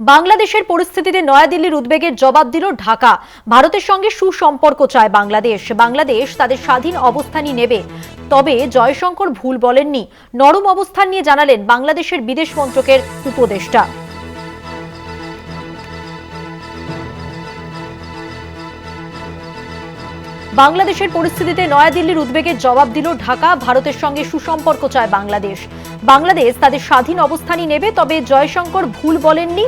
বাংলাদেশের পরিস্থিতিতে নয়াদিল্লির উদ্বেগের জবাব দিল ঢাকা। ভারতের সঙ্গে সুসম্পর্ক চায় বাংলাদেশ। বাংলাদেশ তাদের স্বাধীন অবস্থানই নেবে। তবে জয়শঙ্কর ভুল বলেননি। নরম অবস্থান নিয়ে জানালেন বাংলাদেশের বিদেশ মন্ত্রকের উপদেষ্টা। বাংলাদেশের পরিস্থিতিতে নয়াদিল্লির উদ্বেগের জবাব দিল ঢাকা। ভারতের সঙ্গে সুসম্পর্ক চায় বাংলাদেশ। বাংলাদেশ তাদের স্বাধীন অবস্থানই নেবে, তবে জয়শঙ্কর ভুল বলেননি।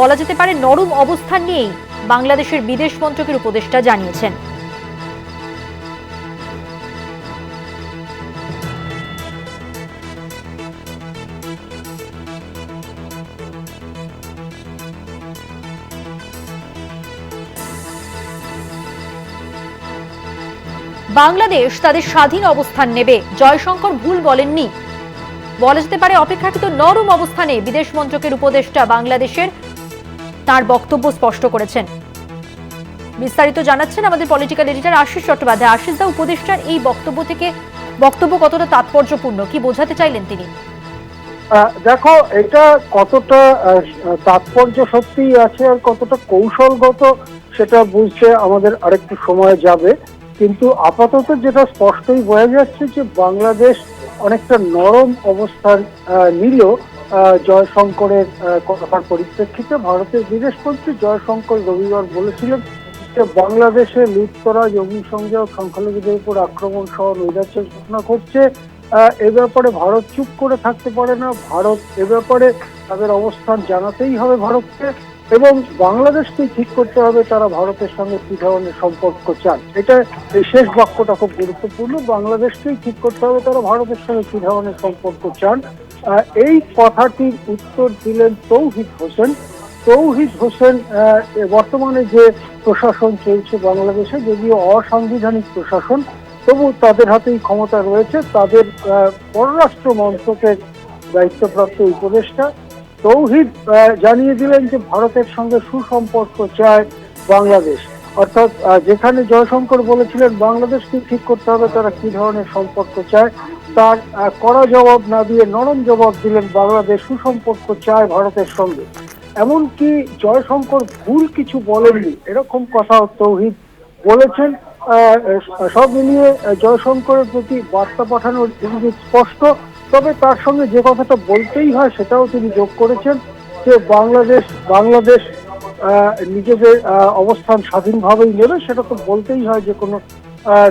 বলা যেতে পারে নরম অবস্থান নিয়েই বাংলাদেশের বিদেশ মন্ত্রকের উপদেষ্টা জানিয়েছেন। বাংলাদেশ তাদের স্বাধীন অবস্থান নেবে। জয়শঙ্কর ভুল বলেননি। বলা যেতে পারে, অপেক্ষাকৃত নরম অবস্থানে বিদেশ মন্ত্রকের উপদেষ্টা বাংলাদেশের তার বক্তব্য স্পষ্ট করেছেন। বিস্তারিত জানাচ্ছেন আমাদের পলিটিক্যাল এডিটর আশিস চট্টোপাধ্যায়। আশিস দা, উপদেষ্টার এই বক্তব্য থেকে বক্তব্য কতটা তাৎপর্যপূর্ণ, কি বোঝাতে চাইলেন তিনি? দেখো, এটা কতটা তাৎপর্য সত্যিই আছে আর কতটা কৌশলগত সেটা বুঝতে আমাদের আরেকটু সময় যাবে। কিন্তু আপাতত যেটা স্পষ্টই বোঝা যাচ্ছে যে বাংলাদেশ অনেকটা নরম অবস্থান নিল জয়শঙ্করের কথার পরিপ্রেক্ষিতে ভারতের বিদেশমন্ত্রী জয়শঙ্কর রবিবার বলেছিলেন যে বাংলাদেশে লুটতরাজ অগ্নিসংযোগ সংখ্যালঘুদের উপর আক্রমণ সহ নৈরাজ্যের ঘটনা ঘটছে। এ ব্যাপারে ভারত চুপ করে থাকতে পারে না। ভারত এ ব্যাপারে তাদের অবস্থান জানাতেই হবে ভারতকে। এবং বাংলাদেশকেই ঠিক করতে হবে তারা ভারতের সঙ্গে কি ধরনের সম্পর্ক চান। এটা এই শেষ বাক্যটা খুব গুরুত্বপূর্ণ। বাংলাদেশকেই ঠিক করতে হবে তারা ভারতের সঙ্গে কি ধরনের সম্পর্ক চান। এই কথাটির উত্তর দিলেন তৌহিদ হোসেন। তৌহিদ হোসেন বর্তমানে যে প্রশাসন চলছে বাংলাদেশে, যদিও অসাংবিধানিক প্রশাসন, তবু তাদের হাতেই ক্ষমতা রয়েছে। তাদের পররাষ্ট্র মন্ত্রকের দায়িত্বপ্রাপ্ত উপদেষ্টা তৌহিদ জানিয়ে দিলেন যে ভারতের সঙ্গে সুসম্পর্ক চায় বাংলাদেশ। অর্থাৎ যেখানে জয়শঙ্কর বলেছিলেন, বাংলাদেশকে ঠিক করতে হবে তারা কি ধরনের সম্পর্ক চায়। তার কড়া জবাব না দিয়ে নরম জবাব দিলেন, বাংলাদেশ সুসম্পর্ক চায় ভারতের সঙ্গে। এমনকি জয়শঙ্কর ভুল কিছু বলেননি। এরকম কথা তৌহিদ বলেছেন। সব মিলিয়ে জয়শঙ্করের প্রতি বার্তা পাঠানোর ইঙ্গিত স্পষ্ট। তবে তার সঙ্গে যে কথাটা বলতেই হয় সেটাও তিনি যোগ করেছেন যে বাংলাদেশ বাংলাদেশ নিজেদের অবস্থান স্বাধীনভাবেই নেবে, সেটা তো বলতেই হয় যে কোনো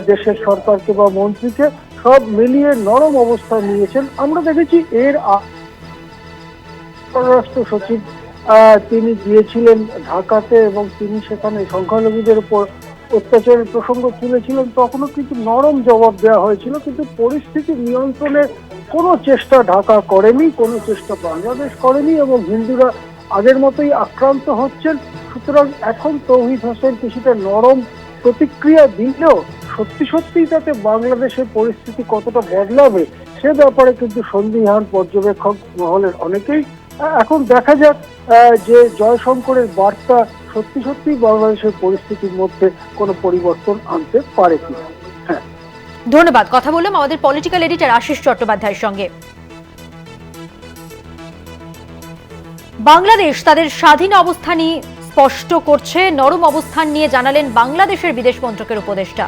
দেশের সরকারকে বা মন্ত্রীকে সব মিলিয়ে নরম অবস্থান নিয়েছেন। আমরা দেখেছি এর পররাষ্ট্র সচিব তিনি গিয়েছিলেন ঢাকাতে এবং তিনি সেখানে সংখ্যালঘুদের উপর অত্যাচারের প্রসঙ্গ তুলেছিলেন। তখনও কিন্তু নরম জবাব দেওয়া হয়েছিল, কিন্তু পরিস্থিতি নিয়ন্ত্রণের কোনো চেষ্টা ঢাকা করেনি, কোনো চেষ্টা বাংলাদেশ করেনি এবং হিন্দুরা আগের মতোই আক্রান্ত হচ্ছেন। সুতরাং এখন তৌহিদ হোসেন কিছুটা নরম প্রতিক্রিয়া দিলেও সত্যি সত্যিই তাতে বাংলাদেশের পরিস্থিতি কতটা বদলাবে সে ব্যাপারে কিন্তু সন্দিহান পর্যবেক্ষক মহলের অনেকেই। এখন দেখা যাক যে জয়শঙ্করের বার্তা সত্যি সত্যি বাংলাদেশের পরিস্থিতির মধ্যে কোনো পরিবর্তন আনতে পারে কিনা। ধন্যবাদ। কথা বললাম আমাদের পলিটিক্যাল এডিটর আশিস চট্টোপাধ্যায়ের সঙ্গে। বাংলাদেশ তাদের স্বাধীন অবস্থানই স্পষ্ট করছে। নরম অবস্থান নিয়ে জানালেন বাংলাদেশের বিদেশ মন্ত্রকের উপদেষ্টা।